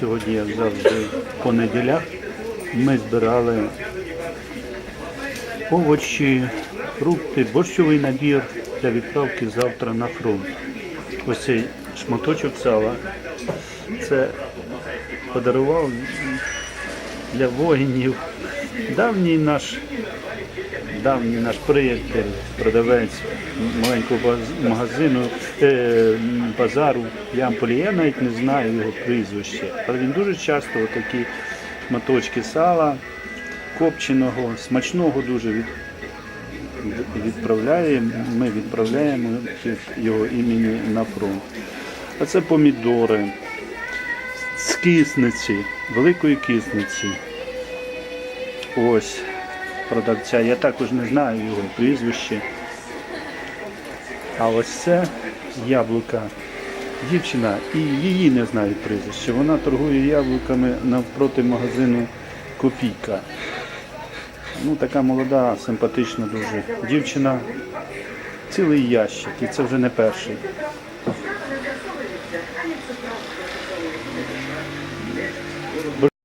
Сьогодні, як завжди, по неділях ми збирали овочі, фрукти, борщовий набір для відправки завтра на фронт. Ось цей шматочок сала. Це подарував для воїнів давній наш давній наш приятель, продавець маленького магазину, е, базару в. Я навіть не знаю його прізвище, але він дуже часто такі шматочки сала, копченого, смачного дуже від, відправляє. Ми відправляємо від його імені на фронт. А це помідори з кисниці, великої кисниці. Ось продавця. Я також не знаю його прізвище. А ось це яблука. Дівчина і її не знаю прізвище. Вона торгує яблуками навпроти магазину Копійка. Ну, така молода, симпатична дуже. Дівчина цілий ящик, і це вже не перший.